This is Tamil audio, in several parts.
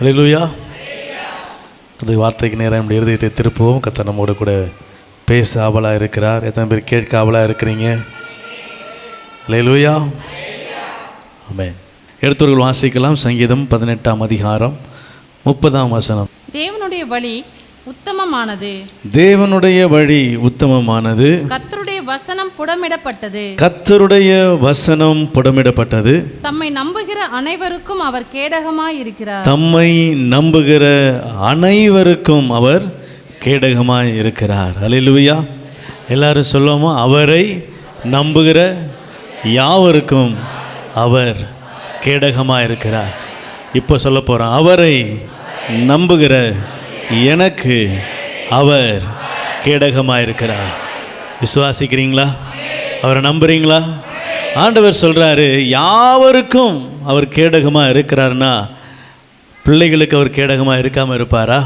அல்லேலூயா அது வார்த்தைக்கு நேரம் நம்முடைய இருதயத்தை திருப்பவும். கத்த நம்மோடு கூட பேச ஆவலாக இருக்கிறார். எத்தனை பேர் கேட்க ஆவலாக இருக்கிறீங்க? அல்லேலூயா ஆமென் எடுத்தவர்கள் வாசிக்கலாம். சங்கீதம் பதினெட்டாம் அதிகாரம் முப்பதாம் வசனம். தேவனுடைய வழி உத்தமமானது. தேவனுடைய வழி உத்தமமானது. கர்த்தருடைய வசனம் புடமிடப்பட்டது. கர்த்தருடைய வசனம் புடமிடப்பட்டது. தம்மை நம்புகிற அனைவருக்கும் அவர் கேடகமாய் இருக்கிறார் தம்மை நம்புகிற அனைவருக்கும் அவர் கேடகமாய் இருக்கிறார் அல்லேலூயா எல்லாரும் சொல்லுவோமா? அவரை நம்புகிற யாவருக்கும் அவர் கேடகமாக இருக்கிறார் இப்போ சொல்ல போகிறோம் அவரை நம்புகிற எனக்கு அவர் கேடகமாக இருக்கிறார் விசுவாசிக்கிறீங்களா? அவரை நம்புறீங்களா? ஆண்டவர் சொல்கிறாரு யாவருக்கும் அவர் கேடகமாக இருக்கிறாருன்னா பிள்ளைகளுக்கு அவர் கேடகமாக இருக்காமல் இருப்பாரா?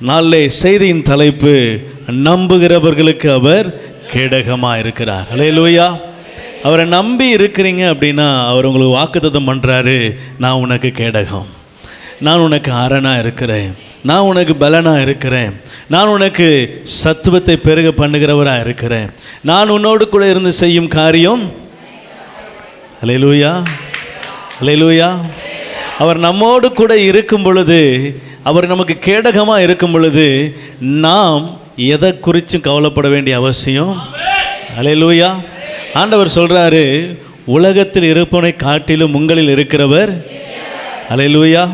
நாளை செய்தியின் தலைப்பு நம்புகிறவர்களுக்கு அவர் கேடகமாக இருக்கிறார். அல்லேலூயா அவரை நம்பி இருக்கிறீங்க அப்படின்னா அவர் உங்களுக்கு வாக்குத்தத்தம் பண்ணுறாரு நான் உனக்கு கேடகம். நான் உனக்கு அரணாக இருக்கிறேன். நான் உனக்கு பலனாக இருக்கிறேன். நான் உனக்கு சத்துவத்தை பெருக பண்ணுகிறவராக இருக்கிறேன். நான் உன்னோடு கூட இருந்து செய்யும் காரியம்? அலையலூயா அலையலூயா அவர் நம்மோடு கூட இருக்கும் பொழுது அவர் நமக்கு கேடகமாக இருக்கும் பொழுது நாம் எதை குறித்தும் கவலைப்பட வேண்டிய அவசியம்? அலையலூயா ஆண்டவர் சொல்கிறாரு உலகத்தில் இருப்பவனை காட்டிலும் உங்களில் இருக்கிறவர்? அலையலூயா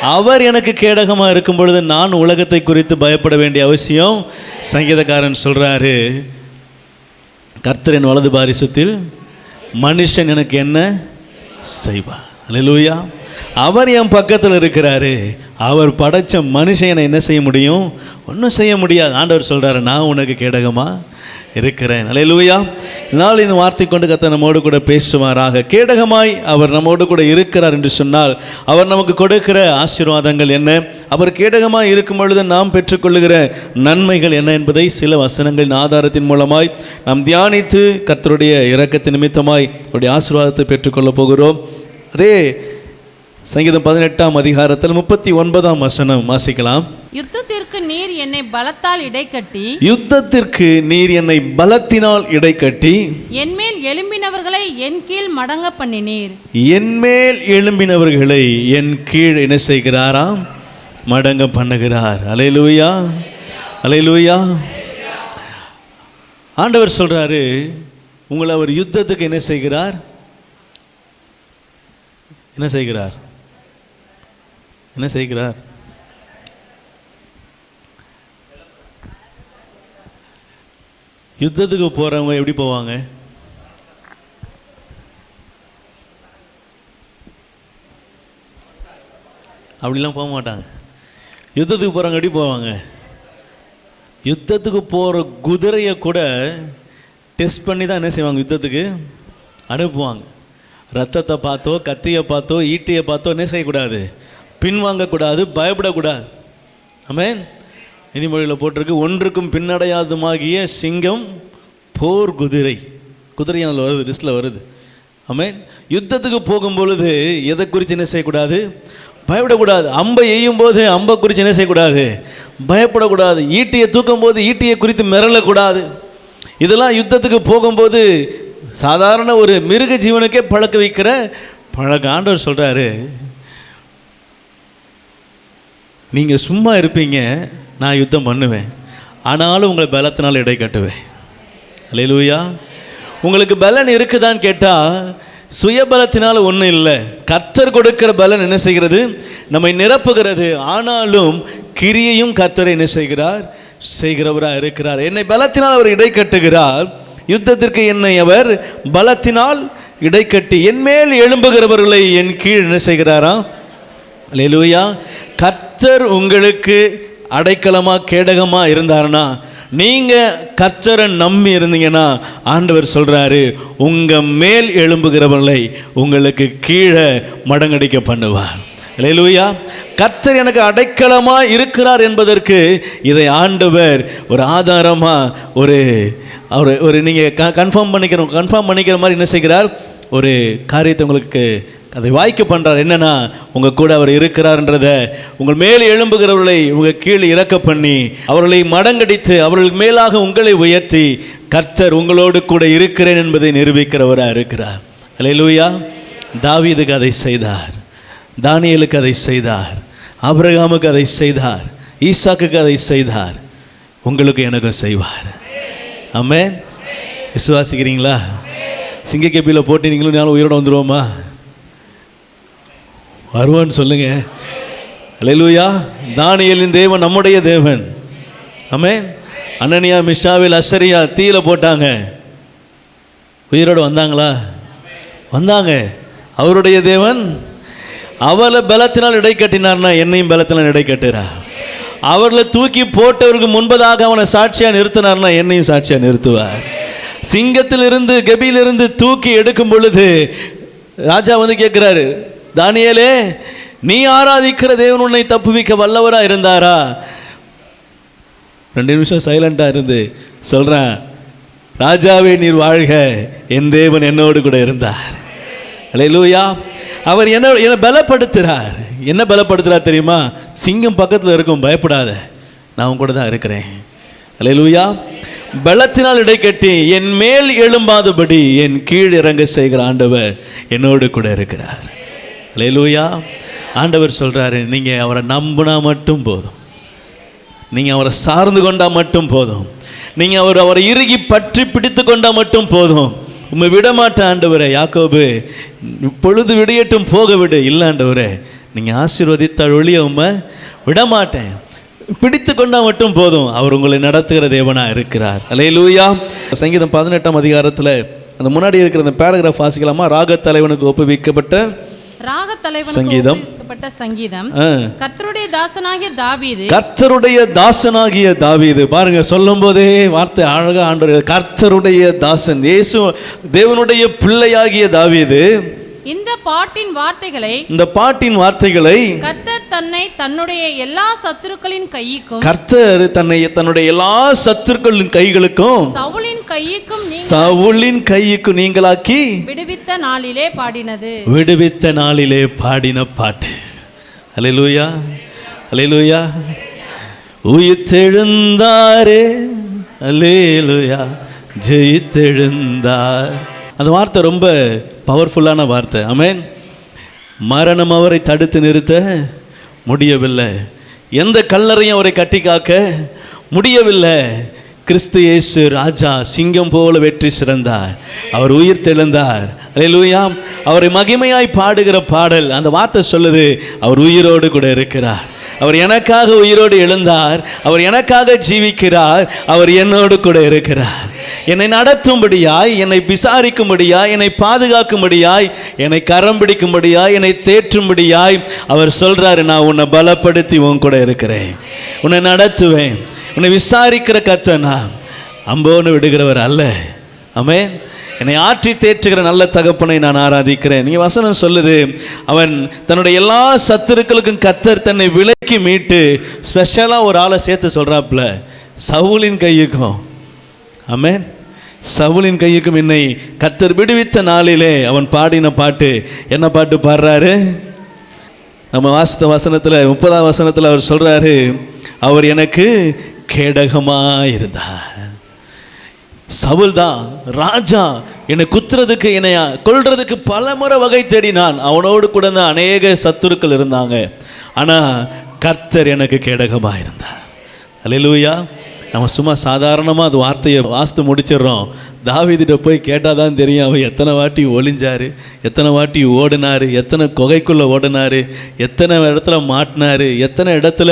அவர் எனக்கு கேடகமாக இருக்கும் பொழுது நான் உலகத்தை குறித்து பயப்பட வேண்டிய அவசியம் சங்கீதக்காரன் சொல்கிறாரு கர்த்தரின் வலது பாரிசத்தில் மனுஷன் எனக்கு என்ன செய்வார்? அல்லேலூயா அவர் என் பக்கத்தில் இருக்கிறாரு. அவர் படைத்த மனுஷன் என்ன செய்ய முடியும்? ஒன்றும் செய்ய முடியாது. ஆண்டவர் சொல்கிறாரு நான் உனக்கு கேடகமாக இருக்கிறேன். அல்லேலூயா இதனால் இந்த வார்த்தை கொண்டு கத்த நம்மோடு கூட பேசுவாராக. கேடகமாய் அவர் நம்மோடு கூட இருக்கிறார் என்று சொன்னால் அவர் நமக்கு கொடுக்கிற ஆசீர்வாதங்கள் என்ன? அவர் கேடகமாய் இருக்கும் பொழுது நாம் பெற்றுக்கொள்ளுகிற நன்மைகள் என்ன என்பதை சில வசனங்களின் ஆதாரத்தின் மூலமாய் நாம் தியானித்து கத்தருடைய இறக்கத்தின் நிமித்தமாய் அவருடைய ஆசீர்வாதத்தை பெற்றுக்கொள்ளப் போகிறோம். அதே சங்கீதம் பதினெட்டாம் அதிகாரத்தில் முப்பத்தி ஒன்பதாம் வசனம் வாசிக்கலாம். யுத்தத்திற்கு நீர் என்னை பலத்தால் இடைக்கட்டி யுத்தத்திற்கு நீர் என்னை பலத்தினால் இடைக்கட்டி என்மேல் எழும்பினவர்களை என் கீழ் மடங்க பண்ணினீர். என்மேல் எழும்பினவர்களை என் கீழ் என்ன செய்கிறாராம் மடங்க பண்ணுகிறார். அலையலூயா அலையலூயா. ஆண்டவர் சொல்றாரு உங்களை அவர் யுத்தத்துக்கு என்ன செய்கிறார்? என்ன செய்கிறார்? என்ன செய்கிறார்? யுத்தத்துக்கு போகிறவங்க எப்படி போவாங்க? அப்படிலாம் போக மாட்டாங்க. யுத்தத்துக்கு போகிறவங்க எப்படி போவாங்க? யுத்தத்துக்கு போகிற குதிரையை கூட டெஸ்ட் பண்ணி தான் என்ன செய்வாங்க யுத்தத்துக்கு? அனுப்புவாங்க. ரத்தத்தை பார்த்தோ கத்தியை பார்த்தோ ஈட்டியை பார்த்தோ என்ன செய்யக்கூடாது? பின்வாங்கக்கூடாது பயப்படக்கூடாது. அமேன் நீதிமொழியில் போட்டிருக்கு ஒன்றுக்கும் பின்னடையாதுமாகிய சிங்கம் போர் குதிரை. குதிரை அதில் வருது லிஸ்ட்டில் வருது. ஆமென். யுத்தத்துக்கு போகும்பொழுது எதை குறித்து என்ன செய்யக்கூடாது? பயப்படக்கூடாது. அம்பை எய்யும் போது அம்பை குறித்து என்ன செய்யக்கூடாது? பயப்படக்கூடாது. ஈட்டியை தூக்கும் போது ஈட்டியை குறித்து மிரளக்கூடாது. இதெல்லாம் யுத்தத்துக்கு போகும்போது சாதாரண ஒரு மிருக ஜீவனுக்கே பழக்க வைக்கிற பழக்க ஆண்டவர் சொல்கிறாரு நீங்கள் சும்மா இருப்பீங்க நான் யுத்தம் பண்ணுவேன். ஆனாலும் உங்களை பலத்தினால் இடை கட்டுவேன். லூயா உங்களுக்கு பலன் இருக்குதான்னு கேட்டால் சுயபலத்தினால் ஒன்றும் இல்லை. கத்தர் கொடுக்கிற பலன் என்ன செய்கிறது? நம்மை நிரப்புகிறது. ஆனாலும் கிரியையும் கத்தரை என்ன செய்கிறார்? செய்கிறவராக இருக்கிறார். என்னை பலத்தினால் அவர் இடை கட்டுகிறார். யுத்தத்திற்கு என்னை அவர் பலத்தினால் இடைக்கட்டி என்மேல் எழும்புகிறவர்களை என் கீழ் என்ன செய்கிறாராம் கத் கர்த்தர் உங்களுக்கு அடைக்கலமாக கேடகமாக இருந்தாருன்னா நீங்கள் கர்த்தரை நம்பி இருந்தீங்கன்னா ஆண்டவர் சொல்கிறாரு உங்கள் மேல் எழும்புகிறவர்களை உங்களுக்கு கீழே மடங்கடிக்க பண்ணுவார். லூயா கர்த்தர் எனக்கு அடைக்கலமாக இருக்கிறார் என்பதற்கு இதை ஆண்டவர் ஒரு ஆதாரமாக ஒரு ஒரு ஒரு நீங்கள் கன்ஃபார்ம் பண்ணிக்கிற கன்ஃபார்ம் பண்ணிக்கிற மாதிரி என்ன செய்கிறார்? ஒரு காரியத்தை உங்களுக்கு அதை வாய்க்க பண்ணுறார் என்னன்னா உங்கள் கூட அவர் இருக்கிறார்ன்றத உங்கள் மேல் எழும்புகிறவர்களை உங்கள் கீழே இறக்க பண்ணி அவர்களை மடங்கடித்து அவர்களுக்கு மேலாக உங்களை உயர்த்தி கர்த்தர் உங்களோடு கூட இருக்கிறேன் என்பதை நிரூபிக்கிறவராக இருக்கிறார். அல்லேலூயா தாவீதுக்கு அதை செய்தார். தானியலுக்கு அதை செய்தார். ஆபிரகாமுக்கு அதை செய்தார். ஈசாக்குக்கு அதை செய்தார். உங்களுக்கு எனக்கும் செய்வார். ஆமே விசுவாசிக்கிறீங்களா? சிங்கக்கப்பியில் போட்டு நீங்களும் நானும் உயிரோட வந்துருவோமா? வருவான்னு சொல்லுங்க. அலையலூயா தானியலின் தேவன் நம்முடைய தேவன். ஆமே அனனியா மிஷாவில் அசரியா தீயில போட்டாங்க. உயிரோடு வந்தாங்களா? வந்தாங்க. அவருடைய தேவன் அவளை பலத்தினால் இடை கட்டினார்னா என்னையும் பலத்தினால் இடை கட்டுறா. அவர்களை தூக்கி போட்டவருக்கு முன்பதாக அவனை சாட்சியாக நிறுத்தினார்னா என்னையும் சாட்சியாக நிறுத்துவார். சிங்கத்திலிருந்து கபியிலிருந்து தூக்கி எடுக்கும் பொழுது ராஜா வந்து கேட்குறாரு தானியேலே நீ ஆராதிக்கிற தேவன் உன்னை தப்புவிக்க வல்லவரா இருந்தாரா? ரெண்டு நிமிஷம் சைலண்டாக இருந்து சொல்கிறேன் ராஜாவே நீர் வாழ்க. என் தேவன் என்னோடு கூட இருந்தார். அல்லேலூயா அவர் என்ன என்னை பலப்படுத்துகிறார் என்ன பலப்படுத்துகிறார் தெரியுமா? சிங்கம் பக்கத்தில் இருக்கும் பயப்படாத. நான் உன் கூட தான் இருக்கிறேன். அல்லேலூயா பலத்தினால் இடைக்கட்டி என் மேல் எழும்பாதபடி என் கீழ் இறங்க செய்கிற ஆண்டவர் என்னோடு கூட இருக்கிறார். லேலூயா ஆண்டவர் சொல்கிறாரு நீங்கள் அவரை நம்பினா மட்டும் போதும். நீங்கள் அவரை சார்ந்து கொண்டால் மட்டும் போதும். நீங்கள் அவர் அவரை இறுகி பற்றி பிடித்து கொண்டால் மட்டும் போதும். உம்மை விடமாட்டேன் ஆண்டவரே யாக்கோபு இப்பொழுது விடையட்டும் போக விடு. இல்லை ஆண்டவரே நீங்கள் ஆசீர்வதித்தால் ஒழிய உம்மை விடமாட்டேன். பிடித்து கொண்டால் மட்டும் போதும். அவர் உங்களை நடத்துகிற தேவனாக இருக்கிறார். அலே லூயா சங்கீதம் பதினெட்டாம் அதிகாரத்தில் அந்த முன்னாடி இருக்கிற அந்த பேராகிராஃப் வாசிக்கலாமா? ராக தலைவனுக்கு ஒப்புவிக்கப்பட்ட ராக தலைவனுக்கு சங்கீதம். சங்கீதம் கர்த்தருடைய தாசனாகிய தாவீது. கர்த்தருடைய தாசனாகிய தாவீது. பாருங்க சொல்லும் போதே வார்த்தை அழகா ஆண்டு கர்த்தருடைய தாசன் இயேசு தேவனுடைய பிள்ளையாகிய தாவீது. இந்த பாட்டின் வார்த்தைகளை இந்த பாட்டின் வார்த்தைகளை கர்த்தர் தன்னை தன்னுடைய எல்லா சத்துருக்களின் கையிக்கும் கர்த்தர் தன்னை தன்னுடைய எல்லா சத்துருக்களின் கைகளுக்கும் சவுலின் கையிக்கும் நீ சவுலின் கைக்கு நீங்களாக்கி விடுவித்த நாளிலே பாடினது. விடுவித்த நாளிலே பாடின பாட்டு. அலையலூயா அலையலூயா உயிர்த்தெழுந்தாரே அலேலுயா ஜெயித்தெழுந்தார். அந்த வார்த்தை ரொம்ப பவர்ஃபுல்லான வார்த்தை. ஆமென் மரணம் அவரை தடுத்து நிறுத்த முடியவில்லை. எந்த கல்லறையும் அவரை கட்டி காக்க முடியவில்லை. கிறிஸ்து இயேசு ராஜா சிங்கம் போல வெற்றி சிறந்தார். அவர் உயிர் தெழுந்தார். அல்லேலூயா அவரை மகிமையாய் பாடுகிற பாடல் அந்த வார்த்தை சொல்லுது அவர் உயிரோடு கூட இருக்கிறார். அவர் எனக்காக உயிரோடு எழுந்தார். அவர் எனக்காக ஜீவிக்கிறார். அவர் என்னோடு கூட இருக்கிறார். என்னை நடத்தும்படியாய் என்னை விசாரிக்கும்படியாய் என்னை பாதுகாக்கும்படியாய் என்னை கரம் பிடிக்கும்படியாய் என்னை தேற்றும்படியாய் அவர் சொல்றாரு நான் உன்னை பலப்படுத்தி உன் கூட இருக்கிறேன். உன்னை நடத்துவேன். உன்னை விசாரிக்கிற கத்தனா அம்போன்னு விடுகிறவர் அல்ல. அமே என்னை ஆற்றி தேற்றுகிற நல்ல தகப்பனை நான் ஆராதிக்கிறேன். நீங்கள் வசனம் சொல்லுது அவன் தன்னுடைய எல்லா சத்துருக்களுக்கும் கத்தர் தன்னை விலக்கி மீட்டு ஸ்பெஷலாக ஒரு ஆளை சேர்த்து சொல்கிறாப்புல சவுலின் கையுக்கும். ஆமென். சவுலின் கையுக்கும் என்னை கத்தர் விடுவித்த நாளிலே அவன் பாடின பாட்டு என்ன பாட்டு பாடுறாரு? நம்ம வாசித்த வசனத்தில் முப்பதாம் வசனத்தில் அவர் சொல்கிறாரு அவர் எனக்கு கேடகமாக இருந்தார் சவுல் தான் ராஜா என்னை குத்துறதுக்கு என்னை கொள்றதுக்கு பல முறை வகை தேடினான். அவனோடு கூட தான் அநேக சத்துருக்கள் இருந்தாங்க. ஆனால் கர்த்தர் எனக்கு கேடகமாக இருந்தார் அல்லேலூயா நம்ம சும்மா சாதாரணமாக அது வார்த்தையை வாஸ்து முடிச்சிடுறோம். தாவிதிட்ட போய் கேட்டால் தான் தெரியும் அவன் எத்தனை வாட்டி ஒளிஞ்சாரு எத்தனை வாட்டி ஓடினாரு எத்தனை கொகைக்குள்ளே ஓடினாரு எத்தனை இடத்துல மாட்டினாரு எத்தனை இடத்துல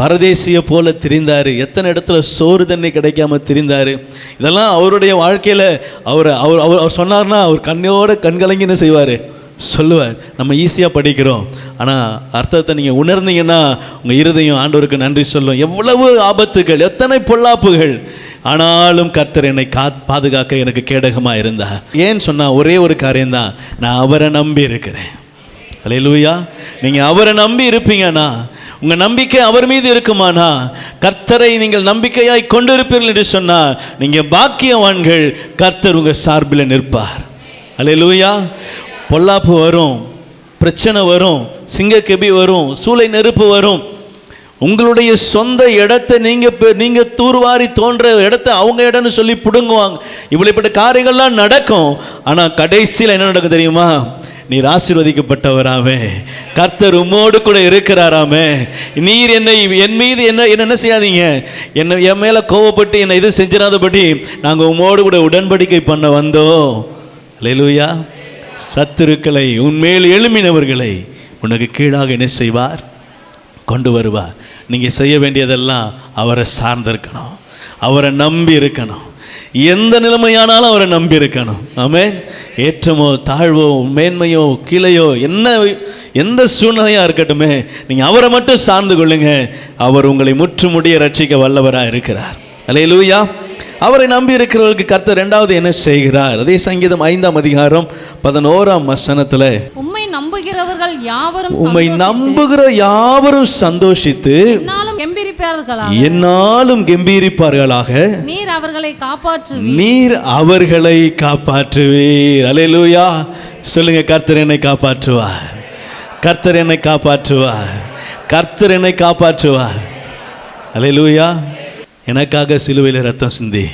பரதேசிய போல திரிந்தார் எத்தனை இடத்துல சோறு தண்ணி கிடைக்காம திரிந்தார். இதெல்லாம் அவருடைய வாழ்க்கையில் அவர் அவர் அவர் அவர் சொன்னார்னா அவர் கண்ணோட கண்கலங்கி என்ன செய்வார். சொல்லுவார். நம்ம ஈஸியாக படிக்கிறோம். ஆனால் அர்த்தத்தை நீங்கள் உணர்ந்தீங்கன்னா உங்கள் இருதயம் ஆண்டவருக்கு நன்றி சொல்லும். எவ்வளவு ஆபத்துகள் எத்தனை பொல்லாப்புகள். ஆனாலும் கர்த்தர் என்னை கா பாதுகாக்க எனக்கு கேடகமாக இருந்தார். ஏன்னு சொன்னால் ஒரே ஒரு காரியம்தான். நான் அவரை நம்பி இருக்கிறேன். அல்லேலூயா நீங்கள் அவரை நம்பி இருப்பீங்கன்னா உங்கள் நம்பிக்கை அவர் மீது இருக்குமானா? கர்த்தரை நீங்கள் நம்பிக்கையாய் கொண்டிருப்பீர்கள் என்று சொன்னால் நீங்கள் பாக்கியவான்கள் கர்த்தர் உங்கள் சார்பில் நிற்பார். அல்லேலூயா பொல்லாப்பு வரும் பிரச்சனை வரும் சிங்கக்கெபி வரும் சூளை நெருப்பு வரும். உங்களுடைய சொந்த இடத்தை நீங்கள் நீங்கள் தூர்வாரி தோன்ற இடத்த அவங்க இடம்னு சொல்லி பிடுங்குவாங்க. இப்படிப்பட்ட காரியங்கள்லாம் நடக்கும். ஆனால் கடைசியில் என்ன நடக்கும் தெரியுமா? நீர் ஆசீர்வதிக்கப்பட்டவராமே. கர்த்தர் உம்மோடு கூட இருக்கிறாராமே. நீர் என்னை என் மீது என்ன என்ன செய்யாதீங்க. என்ன என் மேலே கோவப்பட்டு என்னை இது செஞ்சிடாதபடி நாங்கள் உம்மோடு கூட உடன்படிக்கை பண்ண வந்தோம். லூயா சத்துருக்களை உன்மேல் எழுமினவர்களை உனக்கு கீழாக என்ன செய்வார்? கொண்டு வருவார். நீங்கள் செய்ய வேண்டியதெல்லாம் அவரை சார்ந்திருக்கணும். அவரை நம்பி இருக்கணும். எந்த நிலைமையானாலும் அவரை நம்பி இருக்கணும். ஆமே ஏற்றமோ தாழ்வோ மேன்மையோ கீழையோ என்ன எந்த சூழ்நிலையாக இருக்கட்டுமே நீங்கள் அவரை மட்டும் சார்ந்து கொள்ளுங்க. அவர் உங்களை முற்றுமுடிய ரட்சிக்க வல்லவராக இருக்கிறார் அல்லேலூயா அவரை நம்பி இருக்கிறவர்களுக்கு கர்த்தர் ரெண்டாவது என்ன செய்கிறார்? அதே சங்கீதம் ஐந்தாம் அதிகாரம் பதினோராம் வசனத்தில் உம்மை நம்புகிறவர்கள் யாவரும் உம்மை நம்புகிற யாவரும் சந்தோஷித்து என்னாலும் கெம்பிரிப்பார்களா என்னாலும் கம்பீரிப்பார்களாக. நீர் அவர்களை காப்பாற்று நீர் அவர்களை காப்பாற்றுவீர். அல்லேலூயா சொல்லுங்க கர்த்தர் என்னை காப்பாற்றுவார். கர்த்தர் என்னை காப்பாற்றுவார். கர்த்தர் என்னை காப்பாற்றுவார். அல்லேலூயா எனக்காக சிலுவையில் ரத்தம் சிந்தி.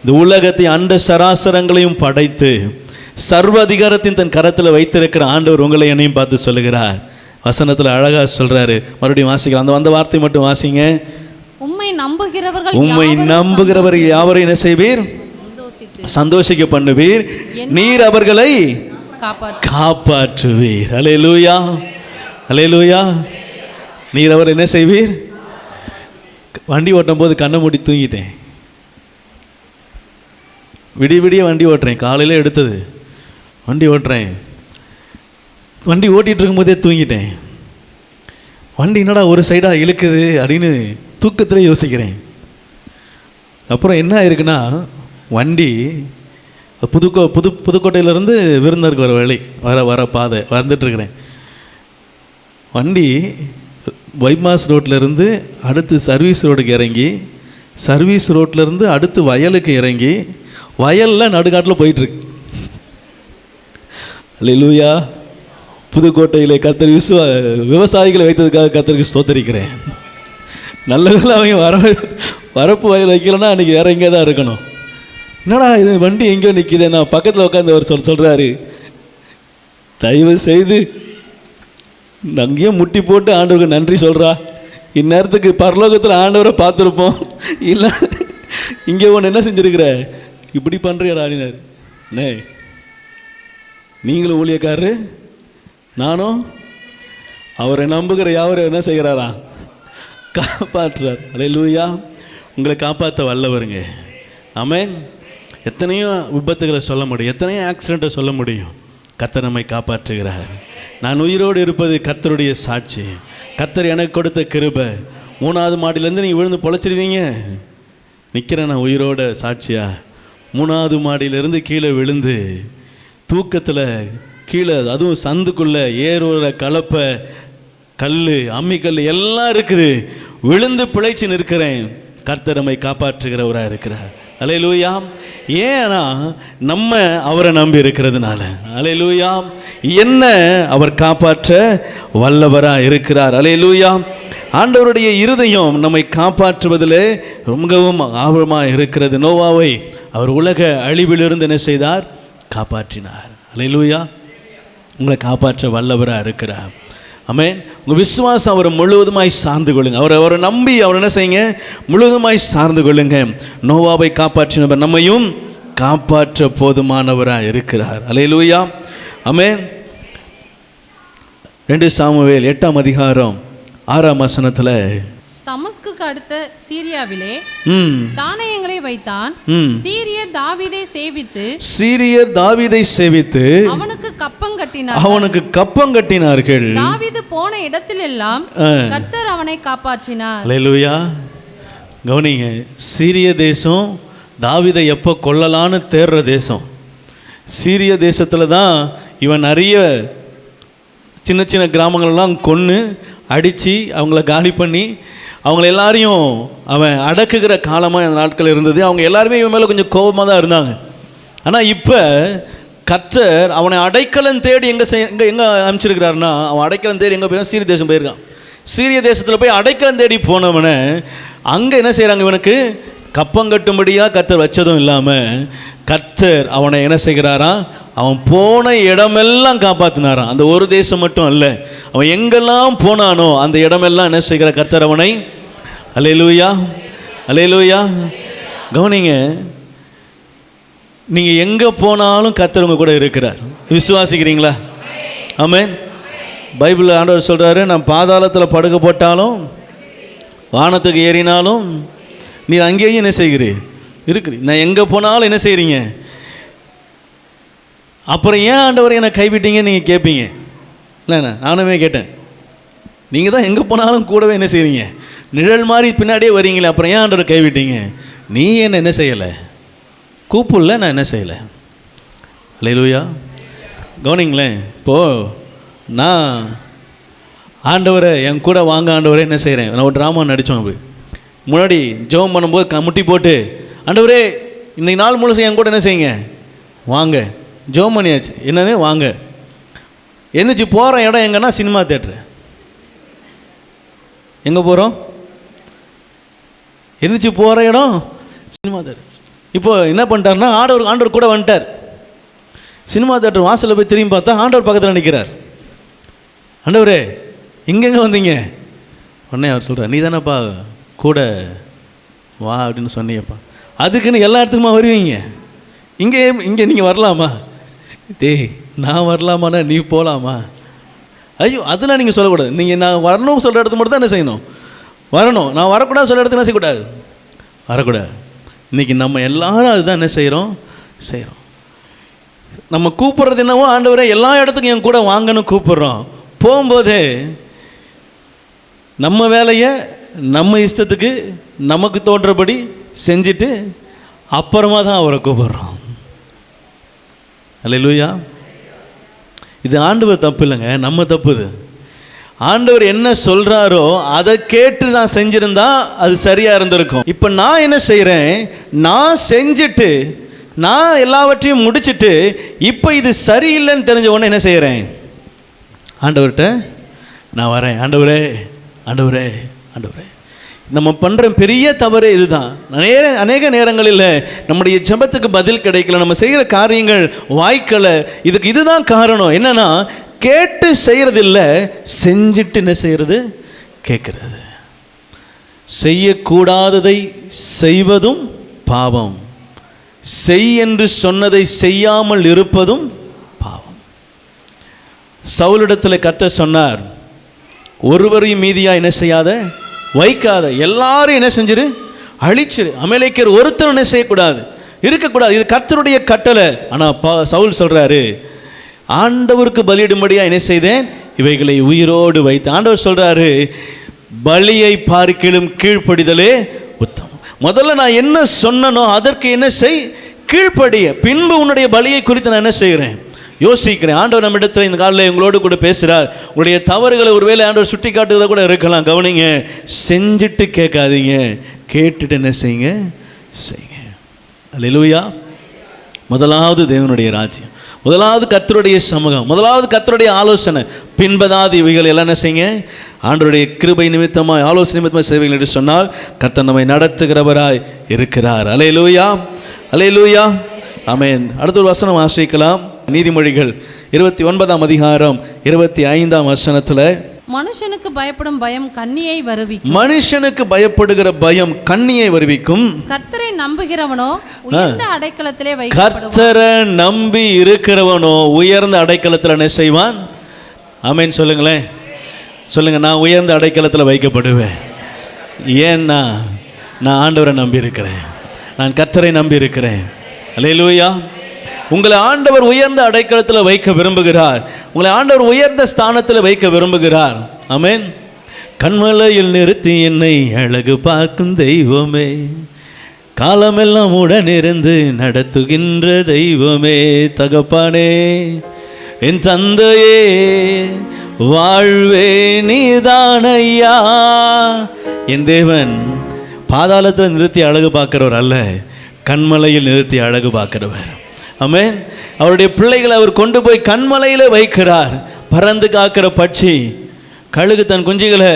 இந்த உலகத்தை அண்ட சராசரங்களையும் படைத்து சர்வ அதிகாரத்தின் தன் கரத்தில் வைத்திருக்கிற ஆண்டவர் உங்களை என்னையும் பார்த்து சொல்லுகிறார். வசனத்தில் அழகா சொல்றாரு. மறுபடியும் வாசிக்கலாம். அந்த வந்த வார்த்தை மட்டும் வாசிங்க. உம்மை நம்புகிறவர்கள் உம்மை யாவரும் நம்புகிறவர் யாவரை என்ன செய்வீர்? சந்தோஷிக்க பண்ணுவீர். நீர் அவர்களை காப்பாற்று. காப்பாற்றுவீர். அலையலூயா அலையலூயா நீர் அவர் என்ன செய்வீர்? வண்டி ஓட்டும் போது கண்ணை மூடி தூங்கிட்டேன். விடிய விடிய வண்டி ஓட்டுறேன். காலையில் எடுத்தது. வண்டி ஓட்டுறேன். வண்டி ஓட்டிகிட்டு இருக்கும்போதே தூங்கிட்டேன். வண்டி என்னடா ஒரு சைடாக இழுக்குது அப்படின்னு தூக்கத்தில் யோசிக்கிறேன். அப்புறம் என்ன ஆயிருக்குன்னா வண்டி புதுக்கோ புது புதுக்கோட்டையிலேருந்து விருந்தருக்கு வர வழி. வர வர பாதை வந்துட்டுருக்குறேன் வண்டி பைபாஸ் ரோட்லேருந்து அடுத்து சர்வீஸ் ரோடுக்கு இறங்கி சர்வீஸ் ரோட்லேருந்து அடுத்து வயலுக்கு இறங்கி வயலில் நடுக்காட்டில் போயிட்டுருக்கு. அல்லேலூயா புதுக்கோட்டையில் கத்தர் விசுவ விவசாயிகளை வைத்ததுக்காக கத்தருக்கு சோத்தரிக்கிறேன் நல்ல அவங்க வர வரப்பு வயல் வைக்கலன்னா அன்றைக்கி வேற எங்கே தான் இருக்கணும். என்னடா இது வண்டி எங்கேயோ நிற்கிது நான் பக்கத்தில் உட்காந்து அவர் சொல் சொல்கிறாரு தயவு செய்து அங்கேயே முட்டி போட்டு ஆண்டவருக்கு நன்றி சொல்கிறா இந்நேரத்துக்கு பரலோகத்தில் ஆண்டவரை பார்த்துருப்போம். இல்லை இங்கே ஒன்று என்ன செஞ்சுருக்கிற? இப்படி பண்ணுறியடா ஆடினார் நே நீங்களும் ஊழியக்காரரு நானும் அவரை நம்புகிற யாவரும் என்ன செய்கிறாரா? காப்பாற்றுறார் அலையிலூயா. உங்களை காப்பாற்ற வல்லவருங்க. அமேன் எத்தனையோ விபத்துகளை சொல்ல முடியும். எத்தனையோ ஆக்சிடெண்ட்டை சொல்ல முடியும். கத்தை நம்மை காப்பாற்றுகிறார். நான் உயிரோடு இருப்பது கர்த்தருடைய சாட்சி. கர்த்தர் எனக்கு கொடுத்த கிருபை. மூணாவது மாடியிலேருந்து நீங்கள் விழுந்து பொழைச்சிருவீங்க. நிற்கிறேன் நான் உயிரோட சாட்சியா? மூணாவது மாடியிலேருந்து கீழே விழுந்து தூக்கத்தில் கீழே அதுவும் சந்துக்குள்ளே ஏறுற கலப்பை கல் அம்மிக்கல் எல்லாம் இருக்குது. விழுந்து பிழைச்சி நிற்கிறேன். கர்த்தர் காப்பாற்றுகிறவராக இருக்கிறார். அலை அலையலூயா ஏன்னா நம்ம அவரை நம்பி இருக்கிறதுனால? அலை லூயாம் என்ன அவர் காப்பாற்ற வல்லவராக இருக்கிறார்? அலை லூயாம் ஆண்டவருடைய இருதயம் நம்மை காப்பாற்றுவதில் ரொம்பவும் ஆர்வமாக இருக்கிறது. நோவாவை அவர் உலக அழிவிலிருந்து என்ன செய்தார்? காப்பாற்றினார். அலை லூயா உங்களை காப்பாற்ற வல்லவராக இருக்கிறார். ஆமென் உங்கள் விசுவாசம் அவரை முழுவதுமாய் சார்ந்து கொள்ளுங்க. அவரை அவரை நம்பி அவர் என்ன செய்யுங்க? முழுவதுமாய் சார்ந்து கொள்ளுங்க. நோவாவை காப்பாற்றினவர் நம்மையும் காப்பாற்ற போதுமானவராக இருக்கிறார். அலையலூயா ஆமென் ரெண்டு சாமுவேல் எட்டாம் அதிகாரம் ஆறாம் வசனத்தில் தமஸ்குக்கு அடுத்த சீரியாவிலே தானியங்களை வைத்தான். சீரியர் தாவீதை சேவித்து சீரியர் தாவீதை சேவித்து அவனுக்கு கப்பம் கட்டினார் அவனுக்கு கப்பம் கட்டினார்கள். தாவீது போன இடத்திலெல்லாம். கர்த்தர் அவனை காப்பாற்றினார். அலையலூயா கவனிங்க சீரிய தேசம் தாவீதை எப்போ கொல்லலான்னு தேடுற தேசம். சீரிய தேசத்தில் தான் இவன் நிறைய சின்ன சின்ன கிராமங்களெல்லாம் கொன்று அடித்து அவங்கள காலி பண்ணி அவங்கள எல்லாரையும் அவன் அடக்குகிற காலமாக அந்த நாட்கள் இருந்தது. அவங்க எல்லாருமே இவன் மேலே கொஞ்சம் கோபமாக தான் இருந்தாங்க. ஆனால் இப்போ கர்த்தர் அவனை அடைக்கலம் தேடி எங்கே செய் எங்கே எங்கே அனுப்பிச்சிருக்கிறாருன்னா அவன் அடைக்கலம் தேடி எங்கே போய் சீரிய தேசம் போயிருக்கான். சீரிய தேசத்தில் போய் அடைக்கலம் தேடி போனவனை அங்கே என்ன செய்கிறாங்க இவனுக்கு? கப்பங்கட்டும்படியாக கர்த்தர் வச்சதும் இல்லாமல் கர்த்தர் அவனை என்ன செய்கிறாரா? அவன் போன இடமெல்லாம் காப்பாற்றினாராம் அந்த ஒரு தேசம் மட்டும் அல்ல அவன் எங்கெல்லாம் போனானோ அந்த இடமெல்லாம் என்ன செய்கிற கர்த்தர் அவனை? அலையலூயா அலையலூயா. கவனிங்க நீங்கள் எங்கே போனாலும் கத்தவங்க கூட இருக்கிறார். விசுவாசிக்கிறீங்களா? ஆமே பைபிள் ஆண்டவர் சொல்கிறாரு நான் பாதாளத்தில் படுக்க போட்டாலும் வானத்துக்கு ஏறினாலும் நீ அங்கேயும் என்ன செய்கிறீர் இருக்கிறீ நான் எங்கே போனாலும் என்ன செய்கிறீங்க அப்புறம் ஏன் ஆண்டவர் என்னை கைவிட்டீங்கன்னு நீங்கள் கேட்பீங்க இல்லைண்ணா நானுமே கேட்டேன். நீங்கள் தான் எங்கே போனாலும் கூடவே என்ன செய்கிறீங்க நிழல் மாதிரி பின்னாடியே வரீங்களே அப்புறம் ஏன் ஆண்டவர் கைவிட்டீங்க? நீ என்ன என்ன செய்யலை? கூப்பிடல நான் என்ன செய்யலை. அல்லேலூயா கவனிங்களேன் இப்போது நான் ஆண்டவரை என் கூட வாங்க ஆண்டவரே என்ன செய்கிறேன் நான் ஒரு ட்ராமா நடித்தோம் அப்படி. முன்னாடி ஜெபம் பண்ணும்போது க முட்டி போட்டு ஆண்டவரே இன்றைக்கி நாள் முழுசும் என் கூட என்ன செய்யுங்க? வாங்க. ஜெபம் பண்ணியாச்சு. என்னது? வாங்க. எந்திரிச்சு போகிற இடம் எங்கன்னா சினிமா தேட்ரு எங்கே போகிறோம் எந்திரிச்சு போகிற இடம் சினிமா தேட்டர் இப்போ என்ன பண்ணிட்டாருன்னா ஆண்டவர் ஆண்டவர் கூட வந்துட்டார். சினிமா தேட்டர் வாசலில் போய் திரும்பி பார்த்தா ஆண்டவர் பக்கத்தில் நிற்கிறார் ஆண்டவரே எங்கெங்கே வந்தீங்க? உடனே அவர் சொல்கிறார் நீ தானேப்பா கூட வா அப்படின்னு சொன்னியப்பா அதுக்குன்னு எல்லா இடத்துக்குமா வருவீங்க? இங்கே இங்கே நீங்கள் வரலாமா? டேய் நான் வரலாமாண்ணா நீ போகலாமா ஐயோ அதெல்லாம் நீங்கள் சொல்லக்கூடாது. நீங்கள் நான் வரணும்னு சொல்கிற இடத்து மட்டும் தான் என்ன செய்யணும்? வரணும். நான் வரக்கூடாது சொல்கிற இடத்துல என்ன செய்யக்கூடாது? வரக்கூடாது. இன்றைக்கி நம்ம எல்லாரும் அதுதான் என்ன செய்கிறோம் செய்கிறோம் நம்ம கூப்பிட்றது என்னவோ ஆண்டவரே எல்லா இடத்துக்கும் என் கூட வாங்கன்னு கூப்பிட்றோம். போகும்போது நம்ம வேலையை நம்ம இஷ்டத்துக்கு நமக்கு தோன்றபடி செஞ்சுட்டு அப்புறமா தான் அவரை கூப்பிட்றோம். அல்ல லூயா இது ஆண்டவர் தப்பு இல்லைங்க நம்ம தப்பு இது. ஆண்டவர் என்ன சொல்கிறாரோ அதை கேட்டு நான் செஞ்சிருந்தா அது சரியாக இருந்திருக்கும். இப்போ நான் என்ன செய்கிறேன் நான் செஞ்சுட்டு நான் எல்லாவற்றையும் முடிச்சுட்டு இப்போ இது சரியில்லைன்னு தெரிஞ்ச உடனே என்ன செய்கிறேன் ஆண்டவர்கிட்ட நான் வரேன். ஆண்டவரே ஆண்டவரே ஆண்டவரே. நம்ம பண்ணுற பெரிய தவறு இதுதான். நேர அநேக நேரங்களில் நம்முடைய ஜபத்துக்கு பதில் கிடைக்கல. நம்ம செய்கிற காரியங்கள் வாய்க்கலை இதுக்கு இதுதான் காரணம். என்னன்னா கேட்டு செய்கிறதில்ல செஞ்சுட்டு என்ன செய்கிறது கேட்குறது. செய்யக்கூடாததை செய்வதும் பாவம். செய் என்று சொன்னதை செய்யாமல் இருப்பதும் பாவம். சவுலிடத்தில் கத்த சொன்னார் ஒருவரையும் மீதியாக என்ன செய்யாத? வைக்காத. எல்லாரும் என்ன செஞ்சிரு? அழிச்சிரு. அமலைக்கர் ஒருத்தர் என்ன செய்யக்கூடாது? இருக்கக்கூடாது. இது கர்த்தருடைய கட்டளை. ஆனால் பா சவுல் சொல்கிறாரு ஆண்டவருக்கு பலியிடும்படியாக என்ன செய்தேன்? இவைகளை உயிரோடு வைத்து. ஆண்டவர் சொல்கிறாரு பலியை பார்க்கிலும் கீழ்ப்படிதலே உத்தமம். முதல்ல நான் என்ன சொன்னனோ அதற்கு என்ன செய் கீழ்ப்படிய. பின்பு உன்னுடைய பலியை குறித்து நான் என்ன செய்கிறேன்? யோசிக்கிறேன். ஆண்டவர் நம்ம இடத்துல இந்த காலில் எங்களோடு கூட பேசுகிறார் உங்களுடைய தவறுகளை ஒருவேளை ஆண்டவர் சுட்டி காட்டுறத கூட இருக்கலாம். கவனிங்க செஞ்சுட்டு கேட்காதீங்க. கேட்டுட்டு என்ன செய்யுங்க? செய்யுங்க. அல்லேலூயா முதலாவது தேவனுடைய ராஜ்யம். முதலாவது கத்தருடைய சமூகம் முதலாவது கத்தருடைய ஆலோசனை. பின்பதாது இவைகள் எல்லாம் என்ன செய்யுங்க? ஆண்டருடைய கிருபை நிமித்தமாக ஆலோசனை நிமித்தமாக செய்வீர்கள் என்று சொன்னால் கத்தர் நம்மை நடத்துகிறவராய் இருக்கிறார். அலையலூயா அலையலூயா ஆமென் அடுத்த ஒரு வசனம் வாசிக்கலாம். நீதிமொழிகள் இருபத்தி ஒன்பதாம் அதிகாரம் இருபத்தி ஐந்தாம் வசனத்தில் மனுஷனுக்கு பயப்படும் பயம் கண்ணியை வருவிக்கும். மனுஷனுக்கு பயப்படுகிற பயம் கண்ணியை வருவிக்கும். கர்த்தரை நம்புகிறவனோ உயர்ந்த அடைக்கலத்திலே வைக்கப்படுவான். கர்த்தரை நம்பி இருக்கிறவனோ உயர்ந்த அடைக்கலத்தில் என்ன செய்வான்? ஆமென் சொல்லுங்களேன். சொல்லுங்க நான் உயர்ந்த அடைக்கலத்தில் வைக்கப்படுவேன். ஏன்னா நான் ஆண்டவரை நம்பி இருக்கிறேன் நான் கர்த்தரை நம்பி இருக்கிறேன் அல்லேலூயா உங்களை ஆண்டவர் உயர்ந்த அடைக்கலத்தில் வைக்க விரும்புகிறார். உங்களை ஆண்டவர் உயர்ந்த ஸ்தானத்தில் வைக்க விரும்புகிறார். அமேன் கண்மலையில் நிறுத்தி என்னை அழகு பார்க்கும் தெய்வமே. காலமெல்லாம் உடனிருந்து நடத்துகின்ற தெய்வமே. தகப்பானே என் தந்தையே வாழ்வே நீதானையா. என் தேவன் பாதாளத்தில் நிறுத்தி அழகு பார்க்கிறவர் அல்ல கண்மலையில் நிறுத்தி அழகு பார்க்கிறவர். அமேன் அவருடைய பிள்ளைகளை அவர் கொண்டு போய் கண்மலையில் வைக்கிறார். பறந்து காக்கிற பட்சி. கழுகு தன் குஞ்சுகளை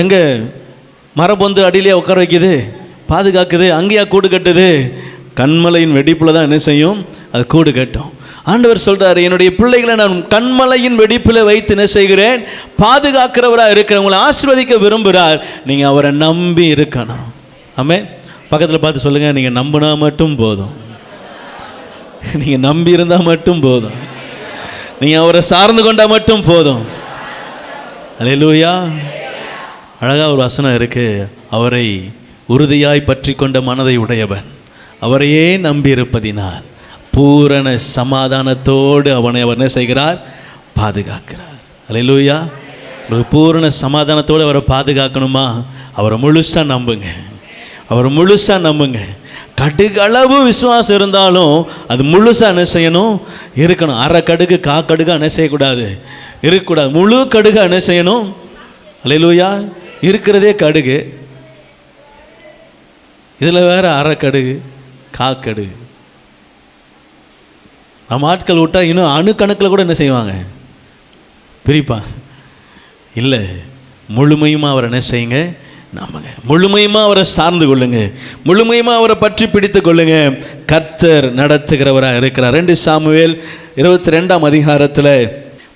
எங்கே மரபொந்து அடியிலே உட்கார வைக்குது. பாதுகாக்குது. அங்கேயா கூடு கட்டுது. கண்மலையின் வெடிப்பில் தான் என்ன செய்யும்? அது கூடு கட்டும். ஆண்டவர் சொல்கிறார் என்னுடைய பிள்ளைகளை நான் கண்மலையின் வெடிப்பில் வைத்து என்ன செய்கிறேன்? பாதுகாக்கிறவராக இருக்கிறவங்களை ஆசிர்வதிக்க விரும்புகிறார். நீங்கள் அவரை நம்பி இருக்கணும். ஆமே பக்கத்தில் பார்த்து சொல்லுங்கள் நீங்கள் நம்பினா மட்டும் போதும். நீங்கள் நம்பி மட்டும் போதும். நீங்கள் அவரை சார்ந்து கொண்டால் மட்டும் போதும். அலே லூயா அழகாக ஒரு வசனம் இருக்கு. அவரை உறுதியாய் பற்றி கொண்ட மனதை உடையவன். அவரையே நம்பியிருப்பதினால் பூரண சமாதானத்தோடு அவனை அவர் என்ன செய்கிறார்? பாதுகாக்கிறார். அலே லூயா ஒரு பூரண சமாதானத்தோடு அவரை பாதுகாக்கணுமா? அவரை முழுசாக நம்புங்க. அவரை முழுசாக நம்புங்க. கடுகளவு விசுவாசம் இருந்தாலும் அது முழுசாக என்ன செய்யணும்? இருக்கணும். அரை கடுகு கா கடுகு என்ன செய்யக்கூடாது? இருக்கக்கூடாது. முழு கடுகு என்ன செய்யணும்? அலையிலூயா இருக்கிறதே கடுகு. இதில் வேற அரை கடுகு கா கடுகு. நம்ம ஆட்கள் விட்டால் இன்னும் அணுக்கணக்கில் கூட என்ன செய்வாங்க? பிரிப்பா இல்லை. முழுமையுமா அவரை என்ன செய்யுங்க? நம்புங்க முழுமையுமா அவரை சார்ந்து கொள்ளுங்க. முழுமையுமா அவரை பற்றி பிடித்து கொள்ளுங்க. கர்த்தர் நடத்துகிறவராக இருக்கிறார். ரெண்டு சாமுவேல் இருபத்தி ரெண்டாம் அதிகாரத்தில்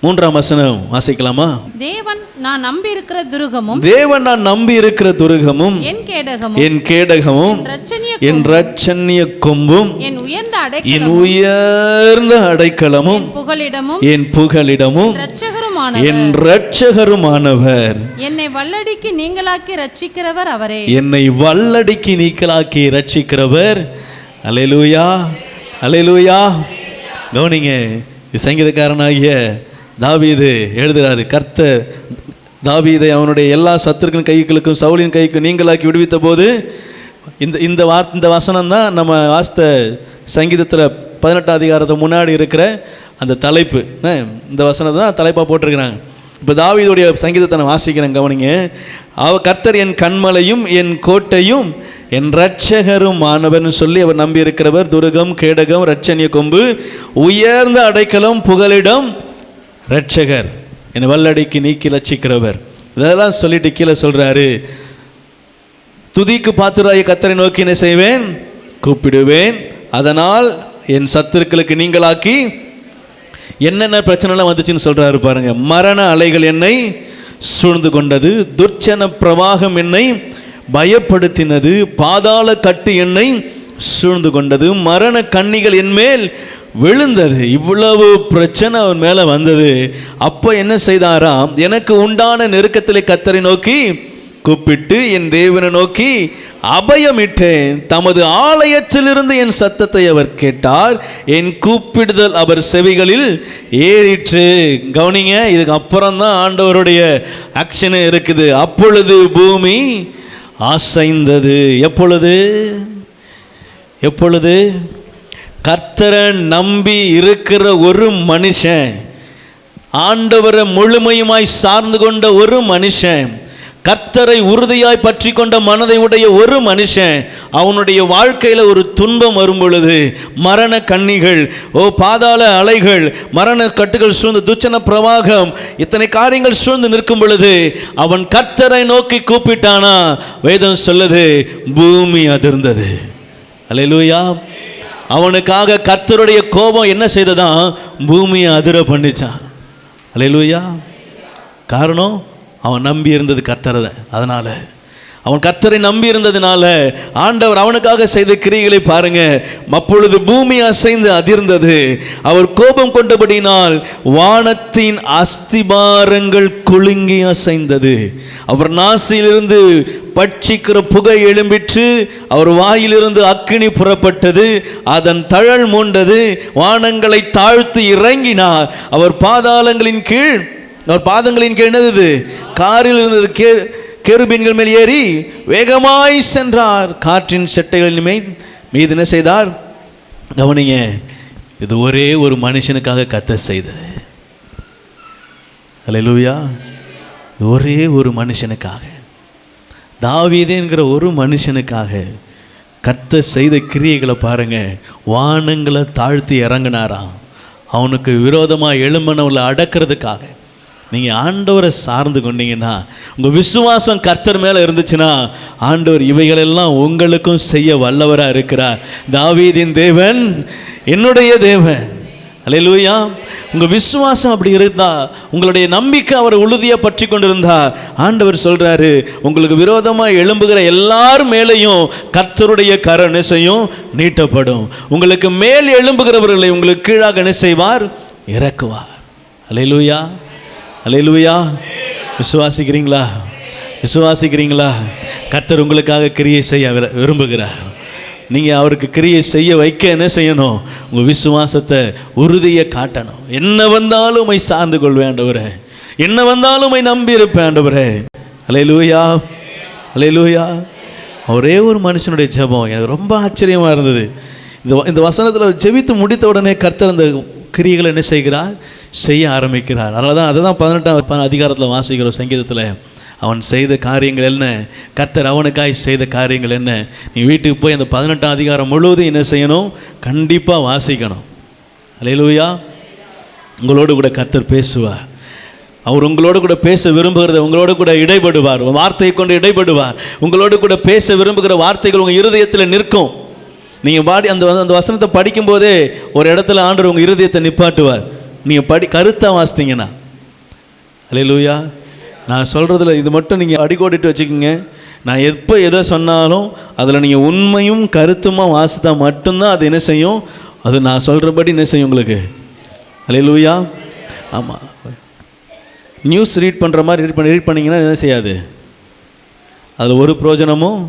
மூன்றாம் வசனம் வாசிக்கலாமா? தேவன் நான் நம்பி இருக்கிற துருகமும் தேவன் நான் நம்பி இருக்கிற துருகமும் என் கேடகமும் என் கேடகமும் என் ரட்சணிய என் கொம்பும் என் உயர்ந்த என் அடைக்கலமும் உயர்ந்த அடைக்கலமும் என் புகலிடமும் என் புகலிடமும் என் இரட்சகருமானவர். என்னை வல்லடிக்கு நீங்களாக்கி ரட்சிக்கிறவர் அவரே. என்னை வல்லடிக்கு நீக்கலாக்கி ரட்சிக்கிறவர் அலையலூயா அலையலூயா. கவனிங்க சங்கீதக்காரனாகிய தாவீது எழுதுகிறாரு கர்த்தர் தாவீதை அவனுடைய எல்லா சத்துருக்களின் கைகளுக்கும் சவுளின் கைக்கும் நீங்களாக்கி விடுவித்த போது இந்த இந்த வார் இந்த வசனம் தான் நம்ம வாஸ்த சங்கீதத்தில் பதினெட்டாம் அதிகாரத்தை முன்னாடி இருக்கிற அந்த தலைப்பு. இந்த வசனத்தை தான் தலைப்பாக போட்டிருக்கிறாங்க. இப்போ தாவீதுடைய சங்கீதத்தை நான் வாசிக்கிறேன் கவனிங்க. அவ கர்த்தர் என் கண்மலையும் என் கோட்டையும் என் ரட்சகரும் மாணவன் சொல்லி அவர் நம்பி இருக்கிறவர் துருகம் கேடகம் ரட்சணிய கொம்பு உயர்ந்த அடைக்கலம் புகலிடம் ரட்சகர் என் வல்லடிக்கு நீக்கி ரட்சிக்கிறவர் இதெல்லாம் சொல்லிட்டு கீழே சொல்கிறாரு துதிக்கு பாத்துராய கத்தரை நோக்கி என்ன செய்வேன்? கூப்பிடுவேன். அதனால் என் சத்துருக்களுக்கு நீங்களாக்கி என்னென்ன பிரச்சனைலாம் வந்துச்சுன்னு சொல்கிறாரு பாருங்க. மரண அலைகள் என்னை சூழ்ந்து கொண்டது துர்ச்சன பிரவாகம் என்னை பயப்படுத்தினது பாதாள கட்டு என்னை சூழ்ந்து கொண்டது மரண கண்ணிகள் என்மேல் விழுந்தது. இவ்வளவு பிரச்சனை அவர் மேலே வந்தது. அப்போ என்ன செய்தாராம்? எனக்கு உண்டான நெருக்கத்திலே கத்தரை நோக்கி கூப்பிட்டு என் தேவனை நோக்கி அபயமிட்டேன். தமது ஆலயத்திலிருந்து என் சத்தத்தை அவர் கேட்டார். என் கூப்பிடுதல் அவர் செவிகளில் ஏறிற்று. கவனிங்க இதுக்கு அப்புறம்தான் ஆண்டவருடைய ஆக்ஷனு இருக்குது. அப்பொழுது பூமி அசைந்தது. எப்பொழுது? எப்பொழுது? கர்த்தரை நம்பி இருக்கிற ஒரு மனுஷன் ஆண்டவரை முழுமையுமாய் சார்ந்து கொண்ட ஒரு மனுஷன் கர்த்தரை உறுதியாய் பற்றி கொண்ட மனதை உடைய ஒரு மனுஷன் அவனுடைய வாழ்க்கையில் ஒரு துன்பம் வரும் பொழுது மரண கண்ணிகள் ஓ பாதாள அலைகள் மரண கட்டுகள் சூழ்ந்து துச்சன பிரவாகம் இத்தனை காரியங்கள் சூழ்ந்து நிற்கும் பொழுது அவன் கர்த்தரை நோக்கி கூப்பிட்டானா? வேதம் சொல்லுது பூமி அதிர்ந்தது. அலையிலூயா. அவனுக்காக கர்த்தருடைய கோபம் என்ன செய்ததான்? பூமியை அதிர பண்ணிச்சான். அலையிலுயா காரணம் அவன் நம்பி இருந்தது கர்த்தரை அதனால் அவன் கர்த்தரை நம்பி இருந்ததுனால ஆண்டவர் அவனுக்காக செய்த கிரிகளை பாருங்க. அப்பொழுது பூமி அசைந்து அதிர்ந்தது. அவர் கோபம் கொண்டபடினால் வானத்தின் அஸ்திபாரங்கள் குலுங்கி அசைந்தது. அவர் நாசியிலிருந்து பட்சிக்கிற புகை எழும்பிற்று அவர் வாயிலிருந்து அக்கினி புறப்பட்டது. அதன் தழல் மூண்டது வானங்களை தாழ்த்து இறங்கினார். அவர் பாதாளங்களின் கீழ் அவர் பாதங்களின் கீழ் என்னது காரில் இருந்தது கே கேருபீன்கள் மேல் ஏறி வேகமாய் சென்றார். காற்றின் செட்டைகளின் மீது என்ன செய்தார்? கவனிங்க இது ஒரே ஒரு மனுஷனுக்காக கத்த செய்தது. அல்லேலூயா ஒரே ஒரு மனுஷனுக்காக. தாவீதேங்கிற ஒரு மனுஷனுக்காக கத்த செய்த கிரியைகளை பாருங்க. வானங்களை தாழ்த்தி இறங்கினாராம். அவனுக்கு விரோதமாக எழும்பினவங்களை அடக்கிறதுக்காக. நீங்கள் ஆண்டவரை சார்ந்து கொண்டீங்கன்னா உங்கள் விசுவாசம் கர்த்தர் மேலே இருந்துச்சுன்னா ஆண்டவர் இவைகளெல்லாம் உங்களுக்கும் செய்ய வல்லவராக இருக்கிறார். தாவீதின் தேவன் என்னுடைய தேவன். அலையிலூயா உங்கள் விசுவாசம் அப்படி இருந்தா உங்களுடைய நம்பிக்கை அவர் உறுதியாக பற்றி கொண்டிருந்தா ஆண்டவர் சொல்கிறாரு உங்களுக்கு விரோதமாக எழும்புகிற எல்லார் மேலேயும் கர்த்தருடைய கர நிசையும் நீட்டப்படும். உங்களுக்கு மேல் எழும்புகிறவர்களை உங்களுக்கு கீழாக நிசைவார் இறக்குவார். அலையிலூயா அலையிலுவையா விசுவாசிக்கிறீங்களா? விசுவாசிக்கிறீங்களா? கர்த்தர் உங்களுக்காக கிரியை செய்ய விரும்புகிறார். நீங்கள் அவருக்கு கிரியை செய்ய வைக்க என்ன செய்யணும்? உங்கள் விசுவாசத்தை உறுதியை காட்டணும். என்ன வந்தாலும் சார்ந்து கொள்வேண்டவரே என்ன வந்தாலும் நம்பி இருப்பேண்டவரே ஆண்டவரே அலையலூயா ஒரே ஒரு மனுஷனுடைய ஜெபம். எனக்கு ரொம்ப ஆச்சரியமாக இருந்தது. இந்த வ- இந்த வசனத்தில் ஜெபித்து முடித்த உடனே கர்த்தர் அந்த கிரியைகளை என்ன செய்கிறார்? செய்ய ஆரம்பிக்கிறார். அதனால தான் அதை தான் பதினெட்டாம் அதிகாரத்தில் வாசிக்கிறோம் சங்கீதத்தில் அவன் செய்த காரியங்கள் என்ன? கர்த்தர் அவனுக்காய் செய்த காரியங்கள் என்ன? நீ வீட்டுக்கு போய் அந்த பதினெட்டாம் அதிகாரம் முழுவதும் என்ன செய்யணும்? கண்டிப்பாக வாசிக்கணும். அலையலூயா உங்களோடு கூட கர்த்தர் பேசுவார். அவர் உங்களோடு கூட பேச விரும்புகிறத உங்களோடு கூட இடைபடுவார். வார்த்தையை கொண்டு இடைபடுவார். உங்களோடு கூட பேச விரும்புகிற வார்த்தைகள் உங்கள் இருதயத்தில் நிற்கும். நீங்கள் பாடி அந்த அந்த வசனத்தை படிக்கும்போதே ஒரு இடத்துல ஆண்டு உங்கள் இருதயத்தை நிப்பாட்டுவார். நீங்கள் படி கருத்தாக வாசித்தீங்கன்னா. அலையலூயா நான் சொல்கிறதுல இது மட்டும் நீங்கள் அடிக்கோடிட்டு வச்சுக்கோங்க. நான் எப்போ எதை சொன்னாலும் அதில் நீங்கள் உண்மையும் கருத்துமாக வாசித்தா மட்டும்தான் அது என்ன செய்யும்? அது நான் சொல்கிறபடி என்ன செய்யும் உங்களுக்கு? அலையலூயா ஆமாம் நியூஸ் ரீட் பண்ணுற மாதிரி ரீட் பண்ணி ரீட் பண்ணிங்கன்னா என்ன செய்யாது? அதில் ஒரு பிரயோஜனமும்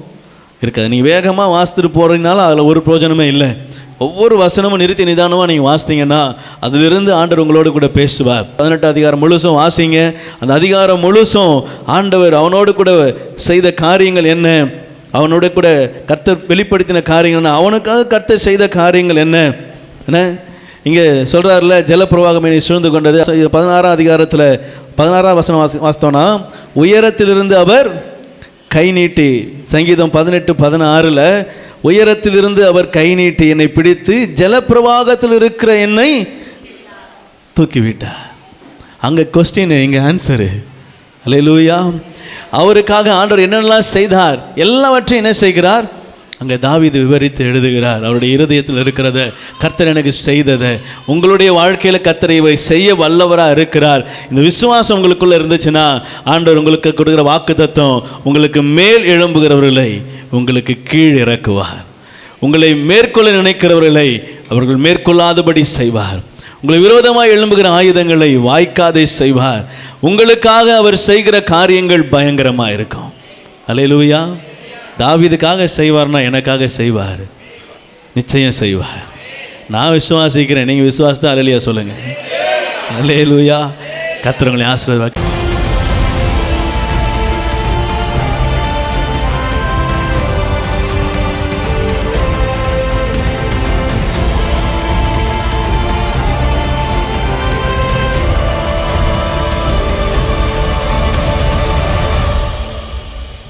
இருக்காது. நீங்கள் வேகமாக வாசித்துட்டு போகிறீங்கனால அதில் ஒரு பிரயோஜனமே இல்லை. ஒவ்வொரு வசனமும் நிறுத்தி நிதானமாக நீங்கள் வாசித்தீங்கன்னா அதிலிருந்து ஆண்டவர் உங்களோடு கூட பேசுவார். பதினெட்டு அதிகாரம் முழுசும் வாசிங்க. அந்த அதிகாரம் முழுசும் ஆண்டவர் அவனோடு கூட செய்த காரியங்கள் என்ன? அவனோட கூட கர்த்தர் வெளிப்படுத்தின காரியங்கள் என்ன? அவனுக்காக கர்த்தர் செய்த காரியங்கள் என்ன? என்ன? இங்கே சொல்கிறாருல ஜலப்பிரவாகம் என்னை சூழ்ந்து கொண்டது. பதினாறாம் அதிகாரத்தில் பதினாறாம் வசனம் வாசி வாசித்தோன்னா உயரத்திலிருந்து அவர் கை நீட்டி சங்கீதம் பதினெட்டு பதினாறில் உயரத்திலிருந்து அவர் கை நீட்டி என்னை பிடித்து ஜலப்பிரவாகத்தில் இருக்கிற என்னை தூக்கிவிட்டார். அங்கே கொஸ்டின் இங்கே ஆன்சரு அல்லேலூயா அவருக்காக ஆண்டவர் என்னென்னலாம் செய்தார்? எல்லாவற்றையும் என்ன செய்கிறார்? அங்கே தாவிது விவரித்து எழுதுகிறார் அவருடைய இருதயத்தில் இருக்கிறத கர்த்தர் எனக்கு செய்ததை. உங்களுடைய வாழ்க்கையில் கர்த்தர் இவை செய்ய வல்லவராக இருக்கிறார். இந்த விசுவாசம் உங்களுக்குள்ளே இருந்துச்சுன்னா ஆண்டவர் உங்களுக்கு கொடுக்குற வாக்கு தத்துவம் உங்களுக்கு மேல் எழும்புகிறவர்களை உங்களுக்கு கீழ் இறக்குவார். உங்களை மேற்கொள்ள நினைக்கிறவர்களை அவர்கள் மேற்கொள்ளாதபடி செய்வார். உங்களை விரோதமாக எழும்புகிற ஆயுதங்களை வாய்க்காதே செய்வார். உங்களுக்காக அவர் செய்கிற காரியங்கள் பயங்கரமாக இருக்கும் அலையிலுவையா தாவிதுக்காக செய்வார்னா எனக்காக செய்வார். நிச்சயம் செய்வார். நான் விசுவாசிக்கிறேன். நீங்கள் விசுவாசத்தை அலையிலையா சொல்லுங்கள் அல்லேலூயா. கத்திரங்களை ஆசீர்வாத